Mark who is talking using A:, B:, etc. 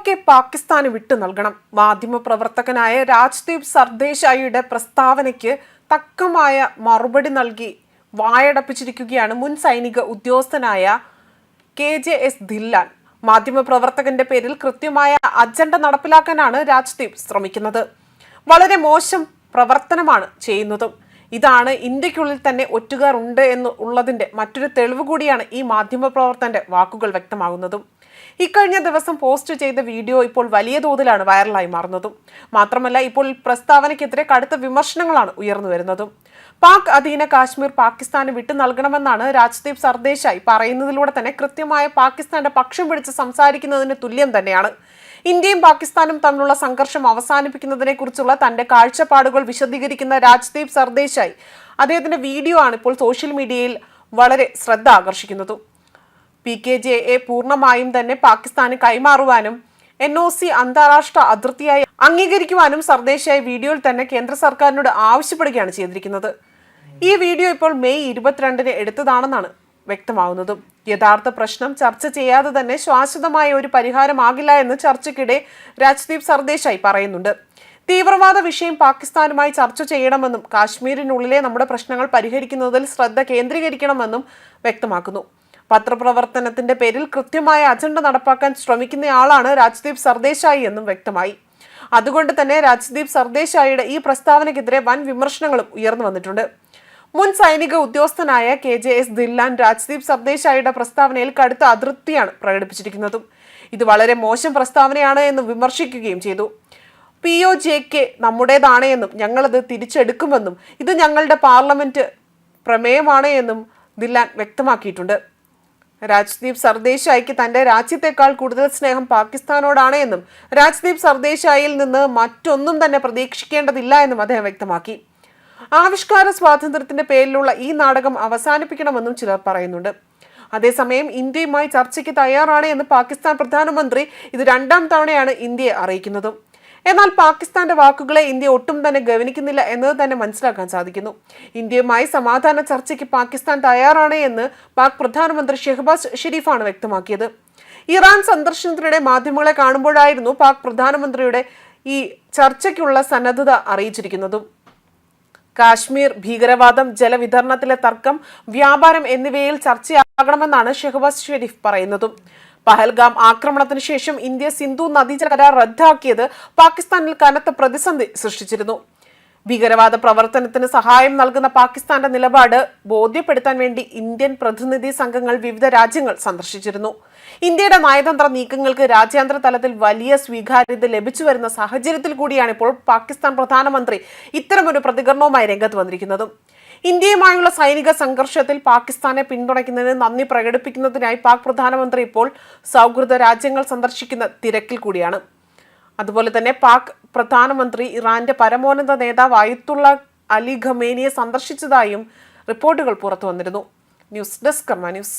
A: ഒക്കെ പാകിസ്ഥാന് വിട്ടു നൽകണം. മാധ്യമപ്രവർത്തകനായ രാജ്ദീപ് സർദേശായിയുടെ പ്രസ്താവനയ്ക്ക് തക്കമായ മറുപടി നൽകി വായടപ്പിച്ചിരിക്കുകയാണ് മുൻ സൈനിക ഉദ്യോഗസ്ഥനായ കെ ജെ എസ് ധില്ലാൻ. മാധ്യമപ്രവർത്തകന്റെ പേരിൽ കൃത്യമായ അജണ്ട നടപ്പിലാക്കാനാണ് രാജ്ദീപ് ശ്രമിക്കുന്നത്. വളരെ മോശം പ്രവർത്തനമാണ് ചെയ്യുന്നതും. ഇതാണ് ഇന്ത്യക്കുള്ളിൽ തന്നെ ഒറ്റുകാർ ഉണ്ട് എന്ന് ഉള്ളതിന്റെ മറ്റൊരു തെളിവ് കൂടിയാണ് ഈ മാധ്യമപ്രവർത്തകന്റെ വാക്കുകൾ വ്യക്തമാകുന്നതും. ഇക്കഴിഞ്ഞ ദിവസം പോസ്റ്റ് ചെയ്ത വീഡിയോ ഇപ്പോൾ വലിയ തോതിലാണ് വൈറലായി മാറുന്നതും. മാത്രമല്ല ഇപ്പോൾ പ്രസ്താവനയ്ക്കെതിരെ കടുത്ത വിമർശനങ്ങളാണ് ഉയർന്നു വരുന്നതും. പാക് അധീന കാശ്മീർ പാകിസ്ഥാന് വിട്ടു നൽകണമെന്നാണ് രാജ്ദീപ് സർദേശായി പറയുന്നതിലൂടെ തന്നെ കൃത്യമായ പാകിസ്ഥാന്റെ പക്ഷം പിടിച്ച് സംസാരിക്കുന്നതിന് തുല്യം തന്നെയാണ്. ഇന്ത്യയും പാകിസ്ഥാനും തമ്മിലുള്ള സംഘർഷം അവസാനിപ്പിക്കുന്നതിനെ കുറിച്ചുള്ള തന്റെ കാഴ്ചപ്പാടുകൾ വിശദീകരിക്കുന്ന രാജ്ദീപ് സർദേശായി. അദ്ദേഹത്തിന്റെ വീഡിയോ ആണ് ഇപ്പോൾ സോഷ്യൽ മീഡിയയിൽ വളരെ ശ്രദ്ധ ആകർഷിക്കുന്നത്. പി കെ ജെ എ പൂർണമായും തന്നെ പാകിസ്ഥാന് കൈമാറുവാനും എൻ ഒ സി അന്താരാഷ്ട്ര അതിർത്തിയായി അംഗീകരിക്കുവാനും സർദേശായി വീഡിയോയിൽ തന്നെ കേന്ദ്ര സർക്കാരിനോട് ആവശ്യപ്പെടുകയാണ് ചെയ്തിരിക്കുന്നത്. ഈ വീഡിയോ ഇപ്പോൾ മെയ് ഇരുപത്തിരണ്ടിന് എടുത്തതാണെന്നാണ് വ്യക്തമാവുന്നതും യഥാർത്ഥ പ്രശ്നം ചർച്ച ചെയ്യാതെ തന്നെ ശാശ്വതമായ ഒരു പരിഹാരമാകില്ല എന്ന് ചർച്ചയ്ക്കിടെ രാജ്ദീപ് സർദേശായി പറയുന്നുണ്ട്. തീവ്രവാദ വിഷയം പാകിസ്ഥാനുമായി ചർച്ച ചെയ്യണമെന്നും കാശ്മീരിനുള്ളിലെ നമ്മുടെ പ്രശ്നങ്ങൾ പരിഹരിക്കുന്നതിൽ ശ്രദ്ധ കേന്ദ്രീകരിക്കണമെന്നും വ്യക്തമാക്കുന്നു. പത്രപ്രവർത്തനത്തിന്റെ പേരിൽ കൃത്യമായ അജണ്ട നടപ്പാക്കാൻ ശ്രമിക്കുന്നയാളാണ് രാജ്ദീപ് സർദേശായി എന്നും വ്യക്തമായി. അതുകൊണ്ട് തന്നെ രാജ്ദീപ് സർദേശായിയുടെ ഈ പ്രസ്താവനയ്ക്കെതിരെ വൻ വിമർശനങ്ങളും ഉയർന്നു വന്നിട്ടുണ്ട്. മുൻ സൈനിക ഉദ്യോഗസ്ഥനായ K J S Dhillon Rajdeep സബ്ദേശായിയുടെ പ്രസ്താവനയിൽ കടുത്ത അതൃപ്തിയാണ് പ്രകടിപ്പിച്ചിരിക്കുന്നതും. ഇത് വളരെ മോശം പ്രസ്താവനയാണ് എന്ന് വിമർശിക്കുകയും ചെയ്തു. പി ഒ ജെ കെ നമ്മുടേതാണ് എന്നും ഞങ്ങളത് തിരിച്ചെടുക്കുമെന്നും ഇത് ഞങ്ങളുടെ പാർലമെന്റ് പ്രമേയമാണ് എന്നും ദില്ലാൻ വ്യക്തമാക്കിയിട്ടുണ്ട്. രാജ്ദീപ് സർദേശായിക്ക് തന്റെ രാജ്യത്തെക്കാൾ കൂടുതൽ സ്നേഹം പാകിസ്ഥാനോടാണ് എന്നും രാജ്ദീപ് സർദേശായിൽ നിന്ന് മറ്റൊന്നും തന്നെ പ്രതീക്ഷിക്കേണ്ടതില്ല എന്നും അദ്ദേഹം വ്യക്തമാക്കി. ആവിഷ്കാര സ്വാതന്ത്ര്യത്തിന്റെ പേരിലുള്ള ഈ നാടകം അവസാനിപ്പിക്കണമെന്നും ചിലർ പറയുന്നുണ്ട്. അതേസമയം ഇന്ത്യയുമായി ചർച്ചയ്ക്ക് തയ്യാറാണ് എന്ന് പാകിസ്ഥാൻ പ്രധാനമന്ത്രി ഇത് രണ്ടാം തവണയാണ് ഇന്ത്യയെ അറിയിക്കുന്നത്. എന്നാൽ പാകിസ്ഥാന്റെ വാക്കുകളെ ഇന്ത്യ ഒട്ടും തന്നെ ഗവനിക്കുന്നില്ല എന്നത് തന്നെ മനസ്സിലാക്കാൻ സാധിക്കുന്നു. ഇന്ത്യയുമായി സമാധാന ചർച്ചയ്ക്ക് പാകിസ്ഥാൻ തയ്യാറാണ് എന്ന് പാക് പ്രധാനമന്ത്രി ഷെഹബാസ് ഷെരീഫാണ് വ്യക്തമാക്കിയത്. ഇറാൻ സന്ദർശനത്തിനിടെ മാധ്യമങ്ങളെ കാണുമ്പോഴായിരുന്നു പാക് പ്രധാനമന്ത്രിയുടെ ഈ ചർച്ചയ്ക്കുള്ള സന്നദ്ധത അറിയിച്ചിരിക്കുന്നതും. കാശ്മീർ ഭീകരവാദം ജലവിതരണത്തിലെ തർക്കം വ്യാപാരം എന്നിവയിൽ ചർച്ചയാകണമെന്നാണ് ഷെഹബാസ് ഷെരീഫ് പറയുന്നത്. പഹൽഗാം ആക്രമണത്തിന് ശേഷം ഇന്ത്യ സിന്ധു നദീജല കരാർ റദ്ദാക്കിയത് പാകിസ്ഥാനിൽ കനത്ത പ്രതിസന്ധി സൃഷ്ടിച്ചിരുന്നു. ഭീകരവാദ പ്രവർത്തനത്തിന് സഹായം നൽകുന്ന പാകിസ്ഥാന്റെ നിലപാട് ബോധ്യപ്പെടുത്താൻ വേണ്ടി ഇന്ത്യൻ പ്രതിനിധി സംഘങ്ങൾ വിവിധ രാജ്യങ്ങൾ സന്ദർശിച്ചിരുന്നു. ഇന്ത്യയുടെ നയതന്ത്ര നീക്കങ്ങൾക്ക് രാജ്യാന്തര തലത്തിൽ വലിയ സ്വീകാര്യത ലഭിച്ചു വരുന്ന സാഹചര്യത്തിൽ കൂടിയാണ് ഇപ്പോൾ പാകിസ്ഥാൻ പ്രധാനമന്ത്രി ഇത്തരമൊരു പ്രതികരണവുമായി രംഗത്ത് വന്നിരിക്കുന്നത്. ഇന്ത്യയുമായുള്ള സൈനിക സംഘർഷത്തിൽ പാകിസ്ഥാനെ പിന്തുണയ്ക്കുന്നതിന് നന്ദി പ്രകടിപ്പിക്കുന്നതിനായി പാക് പ്രധാനമന്ത്രി ഇപ്പോൾ സൗഹൃദ രാജ്യങ്ങൾ സന്ദർശിക്കുന്ന തിരക്കിൽ കൂടിയാണ്. അതുപോലെ തന്നെ പാക് പ്രധാനമന്ത്രി ഇറാന്റെ പരമോന്നത നേതാവ് അയത്തുള്ള അലി ഖമേനിയെ സന്ദർശിച്ചതായും റിപ്പോർട്ടുകൾ പുറത്തു വന്നിരുന്നു ന്യൂസ് ഡെസ്ക് കർമ്മ ന്യൂസ്.